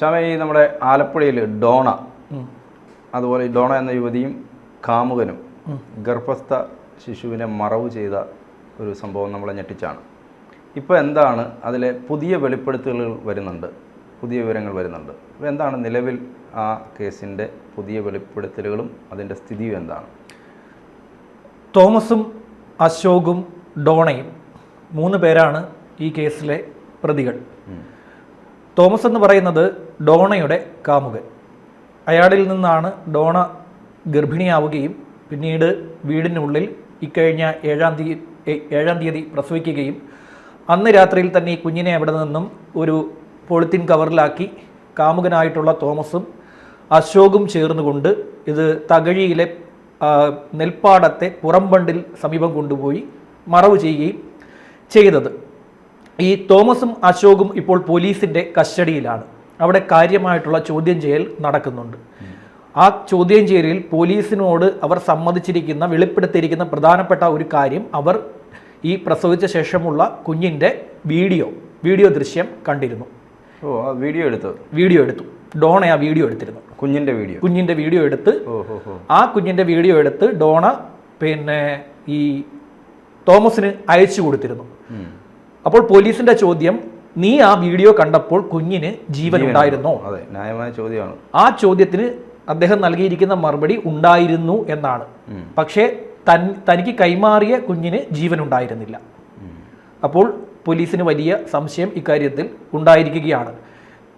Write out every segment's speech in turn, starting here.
ശ്യാമ ഈ നമ്മുടെ ആലപ്പുഴയിൽ ഡോണ അതുപോലെ ഡോണ എന്ന യുവതിയും കാമുകനും ഗർഭസ്ഥ ശിശുവിനെ മറവ് ചെയ്ത ഒരു സംഭവം നമ്മളെ ഞെട്ടിച്ചാണ്. ഇപ്പോൾ എന്താണ് അതിലെ പുതിയ വെളിപ്പെടുത്തലുകൾ വരുന്നുണ്ട്? പുതിയ വിവരങ്ങൾ വരുന്നുണ്ട്. അപ്പോൾ എന്താണ് നിലവിൽ ആ കേസിന്റെ പുതിയ വെളിപ്പെടുത്തലുകളും അതിന്റെ സ്ഥിതിയും എന്താണ്? തോമസും അശോകും ഡോണയും മൂന്ന് പേരാണ് ഈ കേസിലെ പ്രതികൾ. തോമസ് എന്ന് പറയുന്നത് ഡോണയുടെ കാമുകൻ. അയാളിൽ നിന്നാണ് ഡോണ ഗർഭിണിയാവുകയും പിന്നീട് വീടിനുള്ളിൽ ഇക്കഴിഞ്ഞ ഏഴാം തീയതി ഏഴാം തീയതി പ്രസവിക്കുകയും അന്ന് രാത്രിയിൽ തന്നെ ഈ കുഞ്ഞിനെ അവിടെ നിന്നും ഒരു പോളിത്തീൻ കവറിലാക്കി കാമുകനായിട്ടുള്ള തോമസും അശോകും ചേർന്നുകൊണ്ട് ഇത് തകഴിയിലെ നെൽപ്പാടത്തെ പുറംബണ്ടിൽ സമീപം കൊണ്ടുപോയി മറവ് ചെയ്യുകയും ചെയ്തത്. ഈ തോമസും അശോകും ഇപ്പോൾ പോലീസിന്റെ കസ്റ്റഡിയിലാണ്. അവിടെ കാര്യമായിട്ടുള്ള ചോദ്യം ചെയ്യൽ നടക്കുന്നുണ്ട്. ആ ചോദ്യം ചെയ്യലിൽ പോലീസിനോട് അവർ സമ്മതിച്ചിരിക്കുന്ന വെളിപ്പെടുത്തിയിരിക്കുന്ന പ്രധാനപ്പെട്ട ഒരു കാര്യം അവർ ഈ പ്രസവിച്ച ശേഷമുള്ള കുഞ്ഞിന്റെ വീഡിയോ വീഡിയോ ദൃശ്യം കണ്ടിരുന്നു. ഓ ആ വീഡിയോ എടുത്തു. വീഡിയോ എടുത്തു. ഡോണ ആ വീഡിയോ എടുത്തിരുന്നു. കുഞ്ഞിന്റെ വീഡിയോ. കുഞ്ഞിന്റെ വീഡിയോ എടുത്ത് ആ കുഞ്ഞിന്റെ വീഡിയോ എടുത്ത് ഡോണ പിന്നെ ഈ തോമസിന് അയച്ചു കൊടുത്തിരുന്നു. അപ്പോൾ പോലീസിന്റെ ചോദ്യം നീ ആ വീഡിയോ കണ്ടപ്പോൾ കുഞ്ഞിന് ജീവൻ ഉണ്ടായിരുന്നോ? അതെ ന്യായമായ ചോദ്യമാണ്. ആ ചോദ്യത്തിന് അദ്ദേഹം നൽകിയിരിക്കുന്ന മറുപടി ഉണ്ടായിരുന്നു എന്നാണ്. പക്ഷേ തൻ തനിക്ക് കൈമാറിയ കുഞ്ഞിന് ജീവൻ ഉണ്ടായിരുന്നില്ല അപ്പോൾ പോലീസിന് വലിയ സംശയം ഇക്കാര്യത്തിൽ ഉണ്ടായിരിക്കുകയാണ്.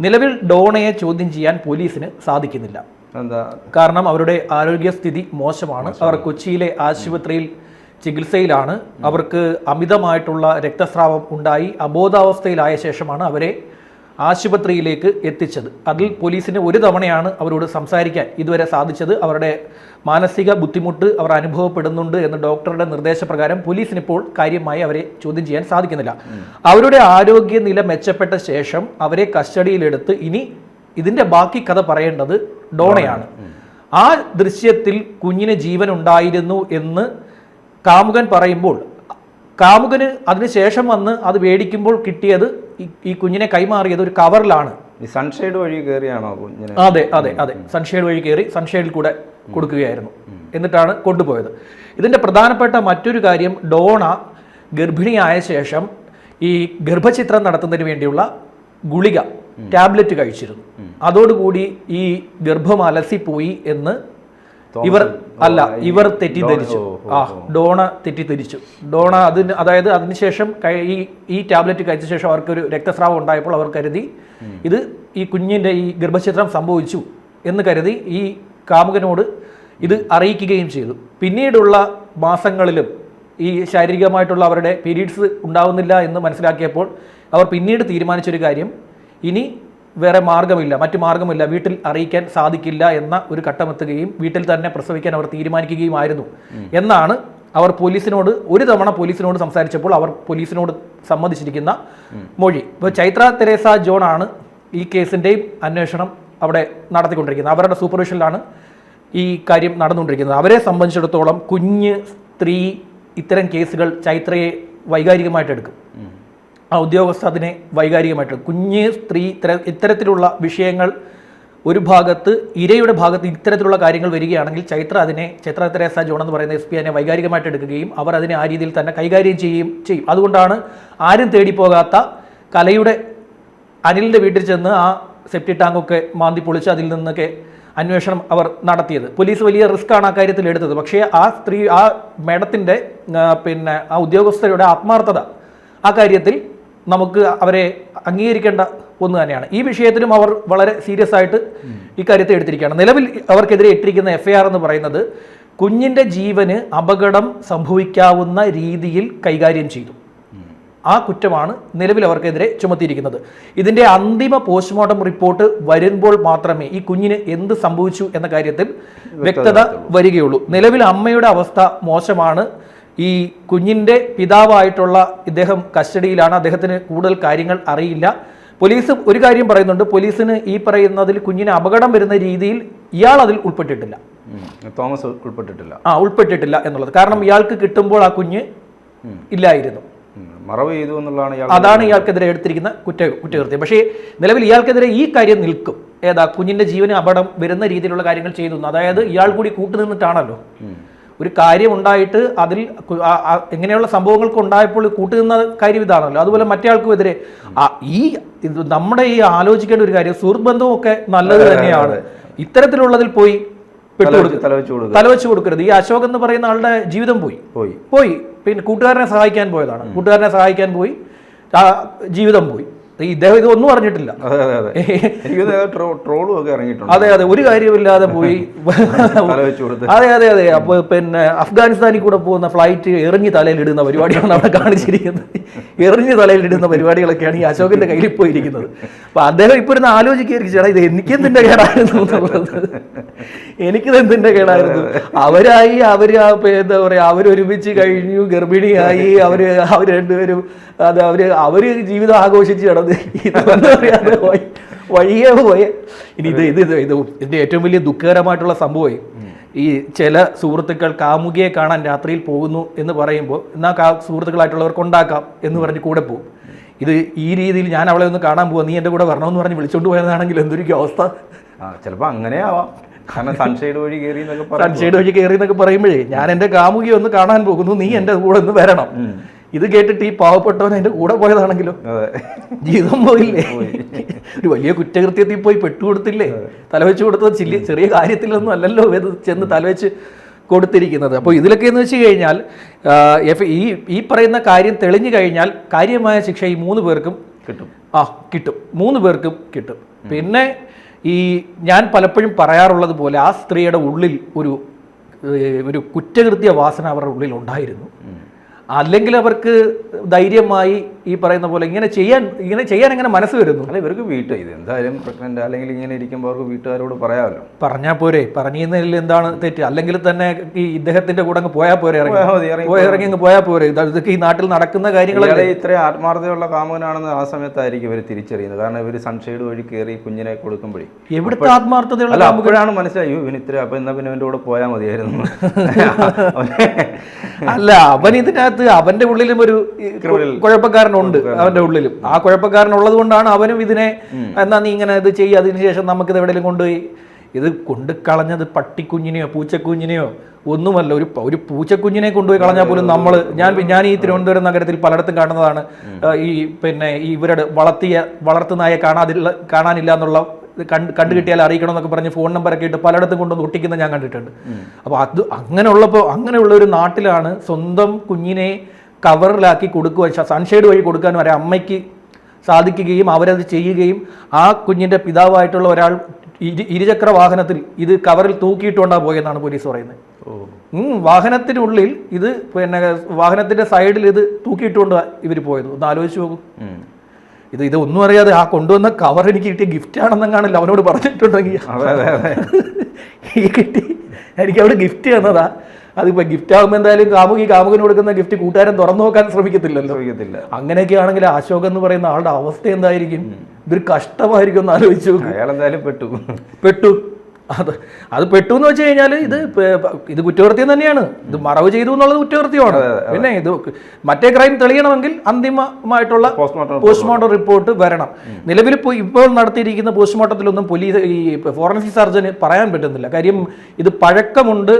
നിലവിൽ ഡോണയെ ചോദ്യം ചെയ്യാൻ പോലീസിന് സാധിക്കുന്നില്ല. എന്താ കാരണം അവരുടെ ആരോഗ്യസ്ഥിതി മോശമാണ്. അവർ കൊച്ചിയിലെ ആശുപത്രിയിൽ ചികിത്സയിലാണ്. അവർക്ക് അമിതമായിട്ടുള്ള രക്തസ്രാവം ഉണ്ടായി. അബോധാവസ്ഥയിലായ ശേഷമാണ് അവരെ ആശുപത്രിയിലേക്ക് എത്തിച്ചത്. അതിൽ പോലീസിന് ഒരു തവണയാണ് അവരോട് സംസാരിക്കാൻ ഇതുവരെ സാധിച്ചത്. അവരുടെ മാനസിക ബുദ്ധിമുട്ട് അവർ അനുഭവപ്പെടുന്നുണ്ട് എന്ന് ഡോക്ടറുടെ നിർദ്ദേശപ്രകാരം പോലീസിന് ഇപ്പോൾ കാര്യമായി അവരെ ചോദ്യം ചെയ്യാൻ സാധിക്കുന്നില്ല. അവരുടെ ആരോഗ്യനില മെച്ചപ്പെട്ട ശേഷം അവരെ കസ്റ്റഡിയിലെടുത്ത് ഇനി ഇതിന്റെ ബാക്കി കഥ പറയേണ്ടത് ഡോണയാണ്. ആ ദൃശ്യത്തിൽ കുഞ്ഞിന് ജീവൻ ഉണ്ടായിരുന്നു എന്ന് കാമുകൻ പറയുമ്പോൾ കാമുകന് അതിനുശേഷം വന്ന് അത് മേടിക്കുമ്പോൾ കിട്ടിയത് ഈ- കുഞ്ഞിനെ കൈമാറിയത് ഒരു കവറിലാണ്. സൺഷെയ്ഡ് വഴി കയറിയാണോ കുഞ്ഞിനെ? അതെ അതെ അതെ. സൺഷെയ്ഡ് വഴി കയറി സൺഷെയ്ഡിൽ കൂടെ കൊടുക്കുകയായിരുന്നു. എന്നിട്ടാണ് കൊണ്ടുപോയത്. ഇതിന്റെ പ്രധാനപ്പെട്ട മറ്റൊരു കാര്യം ഡോണ ഗർഭിണിയായ ശേഷം ഈ ഗർഭചിത്രം നടത്തുന്നതിന് വേണ്ടിയുള്ള ഗുളിക ടാബ്ലറ്റ് കഴിച്ചിരുന്നു. അതോടുകൂടി ഈ ഗർഭം അലസിപ്പോയി എന്ന് ഇവർ അല്ല ഇവർ തെറ്റിദ്ധരിച്ചു. ആ ഡോണ തെറ്റിദ്ധരിച്ചു. ഡോണ അതിന് അതായത് അതിനുശേഷം ഈ ഈ ടാബ്ലറ്റ് കഴിച്ച ശേഷം അവർക്കൊരു രക്തസ്രാവം ഉണ്ടായപ്പോൾ അവർ കരുതി ഇത് ഈ കുഞ്ഞിന്റെ ഈ ഗർഭചിത്രം സംഭവിച്ചു എന്ന് കരുതി ഈ കാമുകനോട് ഇത് അറിയിക്കുകയും ചെയ്തു. പിന്നീടുള്ള മാസങ്ങളിലും ഈ ശാരീരികമായിട്ടുള്ള അവരുടെ പീരീഡ്സ് ഉണ്ടാവുന്നില്ല എന്ന് മനസ്സിലാക്കിയപ്പോൾ അവർ പിന്നീട് തീരുമാനിച്ചൊരു കാര്യം ഇനി വേറെ മാർഗമില്ല മറ്റു മാർഗമില്ല വീട്ടിൽ അറിയിക്കാൻ സാധിക്കില്ല എന്ന ഒരു ഘട്ടമെത്തുകയും വീട്ടിൽ തന്നെ പ്രസവിക്കാൻ അവർ തീരുമാനിക്കുകയുമായിരുന്നു. എന്നാണ് അവർ പോലീസിനോട് ഒരു തവണ പോലീസിനോട് സംസാരിച്ചപ്പോൾ അവർ പോലീസിനോട് സമ്മതിച്ചിരിക്കുന്ന മൊഴി. ഇപ്പോൾ ചൈത്ര തെരേസ ജോൺ ആണ് ഈ കേസിന്റെയും അന്വേഷണം അവിടെ നടത്തിക്കൊണ്ടിരിക്കുന്നത്. അവരുടെ സൂപ്പർവിഷനിലാണ് ഈ കാര്യം നടന്നുകൊണ്ടിരിക്കുന്നത്. അവരെ സംബന്ധിച്ചിടത്തോളം കുഞ്ഞ് സ്ത്രീ ഇത്തരം കേസുകൾ ചൈത്രയെ വൈകാരികമായിട്ട് എടുക്കും. ആ ഉദ്യോഗസ്ഥ അതിനെ വൈകാരികമായിട്ട് കുഞ്ഞ് സ്ത്രീ ഇത്തര- ഇത്തരത്തിലുള്ള വിഷയങ്ങൾ ഒരു ഭാഗത്ത് ഇരയുടെ ഭാഗത്ത് ഇത്തരത്തിലുള്ള കാര്യങ്ങൾ വരികയാണെങ്കിൽ ചൈത്ര അതിനെ ചൈത്ര തെരേസ ജോൺ എന്ന് പറയുന്ന എസ് പി അതിനെ വൈകാരികമായിട്ട് എടുക്കുകയും അവർ അതിനെ ആ രീതിയിൽ തന്നെ കൈകാര്യം ചെയ്യുകയും ചെയ്യും. അതുകൊണ്ടാണ് ആരും തേടിപ്പോകാത്ത കലയുടെ അനിലിന്റെ വീട്ടിൽ ചെന്ന് ആ സെപ്റ്റി ടാങ്കൊക്കെ മാന്തി പൊളിച്ച് അതിൽ നിന്നൊക്കെ അന്വേഷണം അവർ നടത്തിയത്. പോലീസ് വലിയ റിസ്ക് ആണ് ആ കാര്യത്തിൽ എടുത്തത്. പക്ഷേ ആ സ്ത്രീ ആ മേഡത്തിന്റെ പിന്നെ ആ ഉദ്യോഗസ്ഥരുടെ ആത്മാർത്ഥത ആ കാര്യത്തിൽ നമുക്ക് അവരെ അംഗീകരിക്കേണ്ട ഒന്ന് തന്നെയാണ്. ഈ വിഷയത്തിലും അവർ വളരെ സീരിയസ് ആയിട്ട് ഇക്കാര്യത്തെ എടുത്തിരിക്കുകയാണ്. നിലവിൽ അവർക്കെതിരെ ഇട്ടിരിക്കുന്ന എഫ്ഐആർ എന്ന് പറയുന്നത് കുഞ്ഞിന്റെ ജീവന് അപകടം സംഭവിക്കാവുന്ന രീതിയിൽ കൈകാര്യം ചെയ്തു. ആ കുറ്റമാണ് നിലവിൽ അവർക്കെതിരെ ചുമത്തിയിരിക്കുന്നത്. ഇതിന്റെ അന്തിമ പോസ്റ്റ്മോർട്ടം റിപ്പോർട്ട് വരുമ്പോൾ മാത്രമേ ഈ കുഞ്ഞിന് എന്ത് സംഭവിച്ചു എന്ന കാര്യത്തിൽ വ്യക്തത വരികയുള്ളൂ. നിലവിൽ അമ്മയുടെ അവസ്ഥ മോശമാണ്. ഈ കുഞ്ഞിന്റെ പിതാവായിട്ടുള്ള ഇദ്ദേഹം കസ്റ്റഡിയിലാണ്. അദ്ദേഹത്തിന് കൂടുതൽ കാര്യങ്ങൾ അറിയില്ല. പോലീസ് ഒരു കാര്യം പറയുന്നുണ്ട്. പോലീസിന് ഈ പറയുന്നതിൽ കുഞ്ഞിന് അപകടം വരുന്ന രീതിയിൽ ഇയാൾ അതിൽ ഉൾപ്പെട്ടിട്ടില്ല. തോമസ് ഉൾപ്പെട്ടിട്ടില്ല. ആ ഉൾപ്പെട്ടിട്ടില്ല എന്നുള്ളത്. കാരണം ഇയാൾക്ക് കിട്ടുമ്പോൾ ആ കുഞ്ഞ് ഇല്ലായിരുന്നു. മറവ് ചെയ്തു എന്നുള്ളതാണ് അതാണ് ഇയാൾക്കെതിരെ എടുത്തിരിക്കുന്ന കുറ്റ കുറ്റകൃത്യം. പക്ഷേ നിലവിൽ ഇയാൾക്കെതിരെ ഈ കാര്യം നിൽക്കും. ഏതാ കുഞ്ഞിന്റെ ജീവന് അപകടം വരുന്ന രീതിയിലുള്ള കാര്യങ്ങൾ ചെയ്തു. അതായത് ഇയാൾ കൂടി കൂട്ടുനിന്നിട്ടാണല്ലോ. ഒരു കാര്യം ഉണ്ടായിട്ട് അതിൽ എങ്ങനെയുള്ള ഇങ്ങനെയുള്ള സംഭവങ്ങൾക്ക് ഉണ്ടായപ്പോൾ കൂട്ടുനിന്ന കാര്യം ഇതാണല്ലോ. അതുപോലെ മറ്റേ ആൾക്കുമെതിരെ. ഈ നമ്മുടെ ഈ ആലോചിക്കേണ്ട ഒരു കാര്യം സുഹൃത്ത് ബന്ധവും ഒക്കെ നല്ലത് തന്നെയാണ്. ഇത്തരത്തിലുള്ളതിൽ പോയി തലവെച്ച് കൊടുക്കരുത്. ഈ അശോക് എന്ന് പറയുന്ന ആളുടെ ജീവിതം പോയി. പോയി. പോയി. പിന്നെ കൂട്ടുകാരനെ സഹായിക്കാൻ പോയതാണ്. കൂട്ടുകാരനെ സഹായിക്കാൻ പോയി. ജീവിതം പോയി. ഇദ്ദേഹം ഇത് ഒന്നും അറിഞ്ഞിട്ടില്ല ട്രോളും ഒക്കെ ഇറങ്ങിയിട്ടുണ്ട്. അതെ അതെ. ഒരു കാര്യമില്ലാതെ പോയി. അതെ അതെ അതെ. അപ്പൊ പിന്നെ അഫ്ഗാനിസ്ഥാനിൽ കൂടെ പോകുന്ന ഫ്ലൈറ്റ് എറിഞ്ഞ് തലയിൽ ഇടുന്ന പരിപാടിയാണ് അവിടെ കാണിച്ചിരിക്കുന്നത്. എറിഞ്ഞ് തലയിൽ ഇടുന്ന പരിപാടികളൊക്കെയാണ് ഈ അശോകന്റെ കയ്യിൽ പോയിരിക്കുന്നത്. അപ്പൊ അദ്ദേഹം ഇപ്പൊ ഇരുന്ന് ആലോചിക്കുകയായിരിക്കും ചേട്ടാ ഇത് എനിക്കെന്തിന്റെ കേടായിരുന്നു? എന്നുള്ളത്. എനിക്കിത് എന്തിന്റെ കേടായിരുന്നു? അവരായി അവർ എന്താ പറയാ അവരൊരുമിച്ച് കഴിഞ്ഞു ഗർഭിണിയായി അവർ അവർ രണ്ടുപേരും അത് അവർ അവർ ജീവിതം ആഘോഷിച്ച് കിടന്ന് ഇതൊന്നും അറിയാതെ പോയി വഴിയേ പോയ. ഇനി ഇത് ഇത് ഇത് ഇത് ഇതിന്റെ ഏറ്റവും വലിയ ദുഃഖകരമായിട്ടുള്ള സംഭവമായി ഈ ചില സുഹൃത്തുക്കൾ കാമുകിയെ കാണാൻ രാത്രിയിൽ പോകുന്നു എന്ന് പറയുമ്പോൾ എന്നാൽ കാ സുഹൃത്തുക്കളായിട്ടുള്ളവർക്ക് ഉണ്ടാക്കാം എന്ന് പറഞ്ഞ് കൂടെ പോകും. ഇത് ഈ രീതിയിൽ ഞാൻ അവളെ ഒന്ന് കാണാൻ പോവാ. നീ എന്റെ കൂടെ വരണമെന്ന് പറഞ്ഞ് വിളിച്ചോണ്ട് പോയതാണെങ്കിൽ എന്തൊരിക്കും അവസ്ഥ. ആ ചിലപ്പോൾ അങ്ങനെ ആവാം കാരണം സൺഷെയ്ഡ് വഴി കയറി സൺഷെയ്ഡ് വഴി കയറി എന്നൊക്കെ പറയുമ്പോഴേ ഞാൻ എന്റെ കാമുകിയെ ഒന്ന് കാണാൻ പോകുന്നു. നീ എന്റെ കൂടെ ഒന്ന് വരണം. ഇത് കേട്ടിട്ട് ഈ പാവപ്പെട്ടവൻ എന്റെ കൂടെ പോയതാണെങ്കിലോ? ജീവിതം പോയില്ലേ? ഒരു വലിയ കുറ്റകൃത്യത്തിൽ പോയി പെട്ടുകൊടുത്തില്ലേ തലവെച്ച് കൊടുത്തത് ചില്ലി ചെറിയ കാര്യത്തിലൊന്നും അല്ലല്ലോ ഇത് ചെന്ന് തലവെച്ച് കൊടുത്തിരിക്കുന്നത്. അപ്പോൾ ഇതിലൊക്കെ എന്ന് വെച്ച് കഴിഞ്ഞാൽ എഫ് ഈ ഈ പറയുന്ന കാര്യം തെളിഞ്ഞു കഴിഞ്ഞാൽ കാര്യമായ ശിക്ഷ ഈ മൂന്ന് പേർക്കും കിട്ടും. ആ കിട്ടും. മൂന്ന് പേർക്കും കിട്ടും. പിന്നെ ഈ ഞാൻ പലപ്പോഴും പറയാറുള്ളത് പോലെ ആ സ്ത്രീയുടെ ഉള്ളിൽ ഒരു ഒരു കുറ്റകൃത്യ വാസന അവരുടെ ഉള്ളിൽ ഉണ്ടായിരുന്നു. അല്ലെങ്കിൽ അവർക്ക് ധൈര്യമായി ഈ പറയുന്ന പോലെ ഇങ്ങനെ ചെയ്യാൻ ഇങ്ങനെ ചെയ്യാൻ എങ്ങനെ മനസ്സ് വരുന്നു? അല്ല ഇവർക്ക് വീട്ട് ഇത് എന്തായാലും പ്രഗ്നന്റ് അല്ലെങ്കിൽ ഇങ്ങനെ ഇരിക്കുമ്പോൾ അവർക്ക് വീട്ടുകാരോട് പറയാമല്ലോ. പറഞ്ഞാൽ പോരെ പറഞ്ഞതിൽ എന്താണ് തെറ്റ്? അല്ലെങ്കിൽ തന്നെ ഈ ഇദ്ദേഹത്തിന്റെ കൂടെ അങ്ങ് പോയാൽ പോരെ ഇറങ്ങി. ഇറങ്ങി പോയി ഇറങ്ങി അങ്ങ് പോയാൽ പോരെ. ഇത് ഇതൊക്കെ ഈ നാട്ടിൽ നടക്കുന്ന കാര്യങ്ങൾ ഇത്രയും ആത്മാർത്ഥതയുള്ള കാമുകനാണെന്ന് ആ സമയത്തായിരിക്കും ഇവർ തിരിച്ചറിയുന്നത്. കാരണം ഇവർ സൺഷെയ്ഡ് വഴി കയറി കുഞ്ഞിനെ കൊടുക്കുമ്പോഴേ. എവിടുത്തെ ആത്മാർത്ഥതയുള്ള കാമുകനാണ് അപ്പോഴാണ് മനസ്സിലായി ഇവൻ ഇത്ര അപ്പൊ എന്നാ പിന്നെ ഇവന്റെ കൂടെ പോയാൽ മതിയായിരുന്നു. അല്ല അവൻ ഇതിനകത്ത് അവന്റെ ഉള്ളിലും ഒരു Criminal. കുഴപ്പക്കാരനുണ്ട് അവന്റെ ഉള്ളിലും. ആ കുഴപ്പക്കാരനുള്ളത് കൊണ്ടാണ് അവനും ഇതിനെ എന്നാ നീ ഇങ്ങനെ ഇത് ചെയ്യുക അതിനുശേഷം നമുക്കിത് എവിടെയെങ്കിലും കൊണ്ടുപോയി. ഇത് കൊണ്ട് കളഞ്ഞത് പട്ടിക്കുഞ്ഞിനെയോ പൂച്ചക്കുഞ്ഞിനെയോ ഒന്നുമല്ല ഒരു ഒരു പൂച്ചക്കുഞ്ഞിനെ കൊണ്ടുപോയി കളഞ്ഞാൽ പോലും നമ്മൾ ഞാൻ ഞാൻ ഈ തിരുവനന്തപുരം നഗരത്തിൽ പലയിടത്തും കാണുന്നതാണ്. ഈ പിന്നെ ഈ ഇവരുടെ വളർത്തിയ വളർത്തുനായെ കാണാതില്ല കാണാനില്ല എന്നുള്ള കണ്ട് കണ്ടു കിട്ടിയാൽ അറിയിക്കണം എന്നൊക്കെ പറഞ്ഞ് ഫോൺ നമ്പറൊക്കെ ഇട്ട് പലയിടത്തും കൊണ്ടുവന്ന് ഒട്ടിക്കുന്ന ഞാൻ കണ്ടിട്ടുണ്ട്. അപ്പോൾ അത് അങ്ങനെയുള്ളപ്പോൾ അങ്ങനെയുള്ള ഒരു നാട്ടിലാണ് സ്വന്തം കുഞ്ഞിനെ കവറിലാക്കി കൊടുക്കുവാൻ സൺഷെയ്ഡ് വഴി കൊടുക്കാൻ വരെ അമ്മയ്ക്ക് സാധിക്കുകയും അവരത് ചെയ്യുകയും ആ കുഞ്ഞിന്റെ പിതാവായിട്ടുള്ള ഒരാൾ ഇരു ഇരുചക്ര വാഹനത്തിൽ ഇത് കവറിൽ തൂക്കിയിട്ടുകൊണ്ടാണ് പോയെന്നാണ് പോലീസ് പറയുന്നത്. വാഹനത്തിനുള്ളിൽ ഇത് പിന്നെ വാഹനത്തിന്റെ സൈഡിൽ ഇത് തൂക്കിയിട്ടുകൊണ്ട് ഇവർ പോയത്. ഒന്ന് ആലോചിച്ച് പോകും ഇത് ഇത് ഒന്നും അറിയാതെ ആ കൊണ്ടുവന്ന കവർ എനിക്ക് കിട്ടിയ ഗിഫ്റ്റ് ആണെന്നെങ്ങാണല്ലോ അവനോട് പറഞ്ഞിട്ടുണ്ടെങ്കിൽ. ഈ കിട്ടി. എനിക്ക് അവിടെ ഗിഫ്റ്റ് തന്നതാ. അതിപ്പോ ഗിഫ്റ്റ് ആകുമ്പോൾ എന്തായാലും കാമുകി കാമുകന് കൊടുക്കുന്ന ഗിഫ്റ്റ് കൂട്ടുകാരൻ തുറന്നു നോക്കാൻ ശ്രമിക്കത്തില്ലല്ലോ. ശ്രമിക്കത്തില്ല. അങ്ങനെയൊക്കെ ആണെങ്കിൽ അശോക് എന്ന് പറയുന്ന ആളുടെ അവസ്ഥ എന്തായിരിക്കും? ഇതൊരു കഷ്ടമായിരിക്കും എന്ന് ആലോചിച്ചു അയാൾ എന്തായാലും പെട്ടു. പെട്ടു. അത് അത് പെട്ടു എന്ന് വെച്ച് കഴിഞ്ഞാൽ ഇത് ഇത് കുറ്റകൃത്യം തന്നെയാണ്. ഇത് മറവ് ചെയ്തു എന്നുള്ളത് കുറ്റകൃത്യമാണ്. പിന്നെ ഇത് മറ്റേ ക്രൈം തെളിയണമെങ്കിൽ അന്തിമമായിട്ടുള്ള പോസ്റ്റ്മോർട്ടം പോസ്റ്റ്മോർട്ടം റിപ്പോർട്ട് വരണം. നിലവിൽ ഇപ്പോൾ നടത്തിയിരിക്കുന്ന പോസ്റ്റ്മോർട്ടത്തിലൊന്നും പോലീസ് ഈ ഫോറൻസിക് സർജന് പറയാൻ പറ്റുന്നില്ല. കാര്യം ഇത് പഴക്കമുണ്ട്.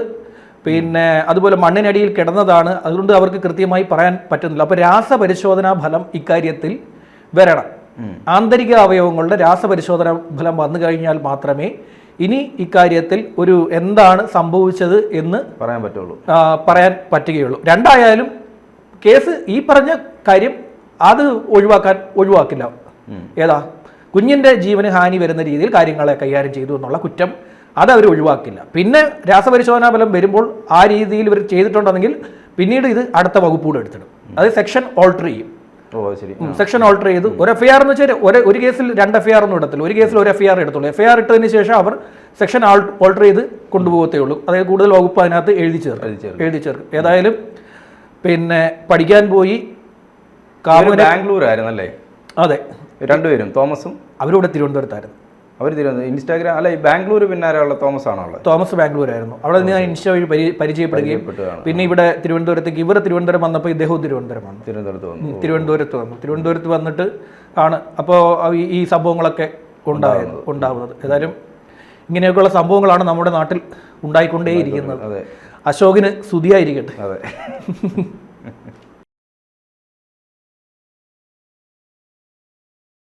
പിന്നെ അതുപോലെ മണ്ണിനടിയിൽ കിടന്നതാണ്. അതുകൊണ്ട് അവർക്ക് കൃത്യമായി പറയാൻ പറ്റുന്നില്ല. അപ്പോൾ രാസപരിശോധനാ ഫലം ഇക്കാര്യത്തിൽ വരണം. ആന്തരിക അവയവങ്ങളുടെ രാസപരിശോധന ഫലം വന്നു കഴിഞ്ഞാൽ മാത്രമേ ഇനി ഇക്കാര്യത്തിൽ ഒരു എന്താണ് സംഭവിച്ചത് എന്ന് പറയാൻ പറ്റുള്ളൂ. പറയാൻ പറ്റുകയുള്ളൂ. രണ്ടായാലും കേസ് ഈ പറഞ്ഞ കാര്യം അത് ഒഴിവാക്കാൻ ഒഴിവാക്കില്ല. ഏതാ? കുഞ്ഞിന്റെ ജീവന് ഹാനി വരുന്ന രീതിയിൽ കാര്യങ്ങളെ കൈകാര്യം ചെയ്തു എന്നുള്ള കുറ്റം അത് അവർ ഒഴിവാക്കില്ല. പിന്നെ രാസപരിശോധനാ ഫലം വരുമ്പോൾ ആ രീതിയിൽ ഇവർ ചെയ്തിട്ടുണ്ടെങ്കിൽ പിന്നീട് ഇത് അടുത്ത വകുപ്പൂടെ എടുത്തിടും. അത് സെക്ഷൻ ഓൾട്ടർ ചെയ്യും. സെക്ഷൻ ഓൾട്ടർ ചെയ്തു ഒരു എഫ് ഐ ആർ എന്ന് വെച്ചാൽ ഒരു ഒരു കേസിൽ രണ്ട് എഫ് ഐ ആർ ഒന്നും ഇടത്തില്ല. ഒരു കേസിൽ ഒരു എഫ് ഐ ആർ എടുത്തുള്ളൂ. എഫ് ഐ ആർ ഇട്ടതിന് ശേഷം അവർ സെക്ഷൻ ഓൾട്ടർ ചെയ്ത് കൊണ്ടുപോകത്തേ ഉള്ളൂ. അതായത് കൂടുതൽ വകുപ്പ് അതിനകത്ത് എഴുതി ചേർക്കും. എഴുതി ചേർക്കും. ഏതായാലും പിന്നെ പഠിക്കാൻ പോയി ബാംഗ്ലൂർ ആയിരുന്നല്ലേ അതെ. രണ്ടുപേരും തോമസും? അവരിവിടെ തിരുവനന്തപുരത്തായിരുന്നു. അവർ തിരുവനന്തപുരം ഇൻസ്റ്റാഗ്രാം അല്ല ഈ ബാംഗ്ലൂർ പിന്നാരെയുള്ള തോമസ് ആണോ ഉള്ളത് തോമസ് ബാംഗ്ലൂരായിരുന്നു. അവിടെ നിന്ന് ഞാൻ ഇൻസ്റ്റ വഴി പരിചയപ്പെടുകയും പിന്നെ ഇവിടെ തിരുവനന്തപുരത്തേക്ക് ഇവർ തിരുവനന്തപുരം വന്നപ്പോൾ ഇദ്ദേഹവും തിരുവനന്തപുരം വന്നു. തിരുവനന്തപുരത്ത് വന്നു. തിരുവനന്തപുരത്ത് വന്നു. തിരുവനന്തപുരത്ത് വന്നിട്ട് ആണ് അപ്പോൾ ഈ സംഭവങ്ങളൊക്കെ ഉണ്ടായത് ഉണ്ടാവുന്നത്. ഏതായാലും ഇങ്ങനെയൊക്കെയുള്ള സംഭവങ്ങളാണ് നമ്മുടെ നാട്ടിൽ ഉണ്ടായിക്കൊണ്ടേയിരിക്കുന്നത്. അതെ. അശോകിന് സ്തുതിയായിരിക്കട്ടെ. അതെ.